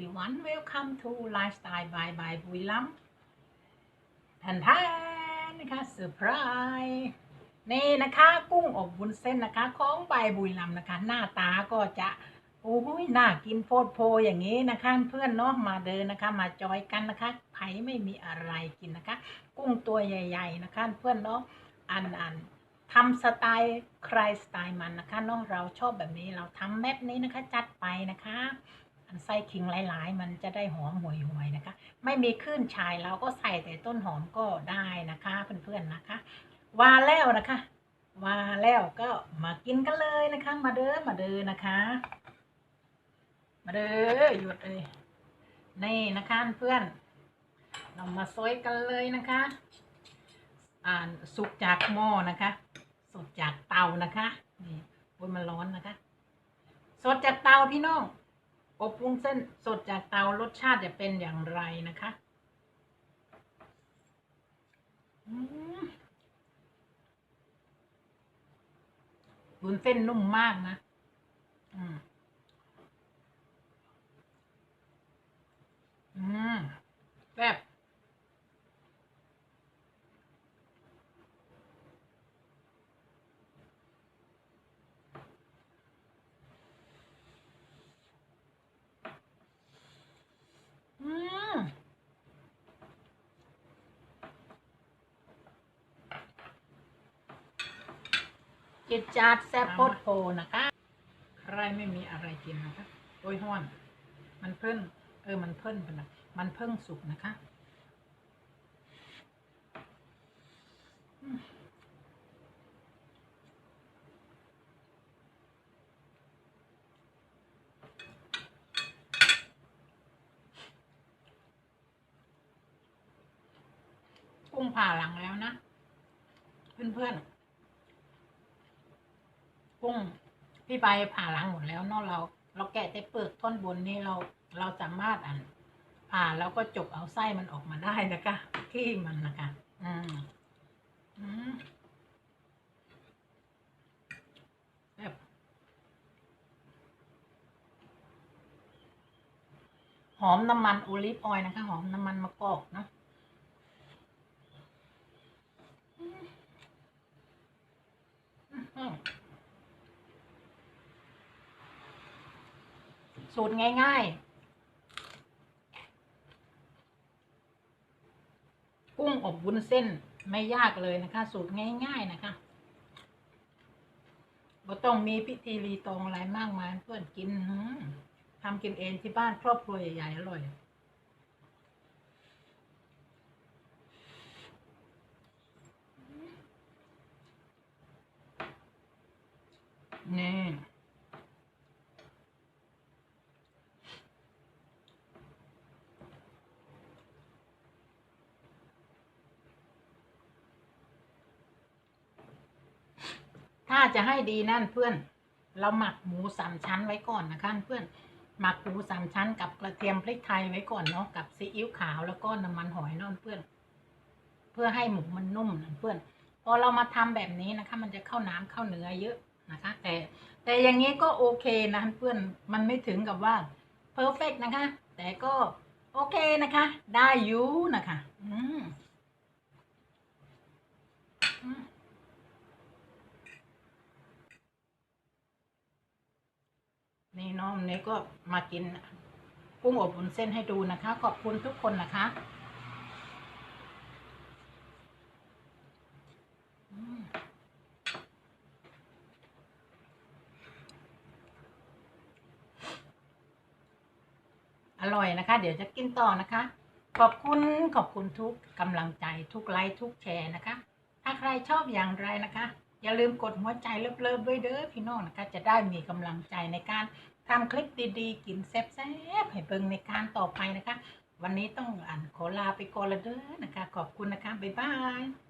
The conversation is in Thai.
everyone welcome to lifestyle by by บุยลัมทันท่านนะคะเซอร์ไพรส์นี่นะคะกุ้งอบวุ้นเส้นนะคะของใบายบุยลัมนะคะ หน้าตาก็จะโอ้ยน่ากินโพดโพอย่างนี้นะคะเพื่อนเนาะมาเดินนะคะ มาจอยกันนะคะไผไม่มีอะไรกินนะคะ กุ้งตัวใหญ่ ๆ นะคะ เพื่อนเนาะอันอันทำสไตล์ใครสไตล์มันนะคะเนาะเราชอบแบบนี้เราทำแบบนี้นะคะ จัดไปนะคะ ไส้ขิงหลายๆ มันจะได้หอมห่วยๆนะคะ ไม่มีขึ้นชายเราก็ใส่แต่ต้นหอมก็ได้นะคะเพื่อนๆนะคะ วาแล้วนะคะ วาแล้วก็มากินกันเลยนะคะ มาเด้อมาเด้อนะคะ มาเด้อหยุดเลยนี่นะคะเพื่อนเรามาซอยกันเลยนะคะอ่าสุกจากหม้อนะคะสดจากเตานะคะนี่โอ้ยมันร้อนนะคะ สดจากเตาพี่น้อง อบวุ้นเส้นสดจากเตารสชาติจะเป็นอย่างไรนะคะวุ้นเส้นนุ่มมากนะ อืม อืมแบบ อืม จิตจาดแซ่บโพดโพนะคะ ใครไม่มีอะไรกินนะคะโอ้ยห้อน มันเพิ่งเออมันเพิ่นไปนะมันเพิ่งสุกนะคะอืมกุ้งผ่าหลังแล้วนะ เพื่อนๆ กุ้งพี่ใบผ่าหลังหมดแล้วเนาะเรา เราแกะแต่เปลือกท่อนบนนี่เราเราสามารถอันผ่าแล้วก็จกเอาไส้มันออกมาได้นะคะที่มันนะคะ อืมอืมแบบหอมน้ำมันโอลิฟออยล์นะคะ หอมน้ำมันมะกอกเนาะอืมอืม สูตรง่ายๆ กุ้งอบวุ้นเส้นไม่ยากเลยนะคะ สูตรง่ายๆนะคะบ่ต้องมีพิธีรีตองอะไรมากมายเพื่อนกินทำกินเองที่บ้านครอบครัวใหญ่ๆอร่อย นี่ ถ้าจะให้ดีนั่นเพื่อน เราหมักหมูสามชั้นไว้ก่อนนะคะเพื่อน หมักหมูสามชั้นกับกระเทียมพริกไทยไว้ก่อนเนาะ กับซีอิ๊วขาวแล้วก็น้ำมันหอยเนอนเพื่อน เพื่อให้หมูมันนุ่มนะเพื่อน พอเรามาทำแบบนี้นะคะ มันจะเข้าน้ำเข้าเนื้อเยอะนะคะ แต่แต่อย่างนี้ก็โอเคนะเพื่อน มันไม่ถึงกับว่าเพอร์เฟกนะคะ แต่ก็โอเคนะคะ ได้อยู่นะคะ อืม มนี่น้องนี่ก็มากินกุ้งอบวุ้นเส้นให้ดูนะคะ ขอบคุณทุกคนนะคะอืมอร่อยนะคะ เดี๋ยวจะกินต่อนะคะ ขอบคุณขอบคุณทุกกำลังใจทุกไลค์ทุกแชร์นะคะ ถ้าใครชอบอย่างไรนะคะ อย่าลืมกดหัวใจเลิฟๆด้วยเด้อพี่น้องนะคะ จะได้มีกำลังใจในการ ทำคลิปดีๆ กินแซ่บๆให้เบิ่งในการต่อไปนะคะ วันนี้ต้องอ่านขอลาไปก่อนละเด้อนะคะ ขอบคุณนะคะ บ๊ายบาย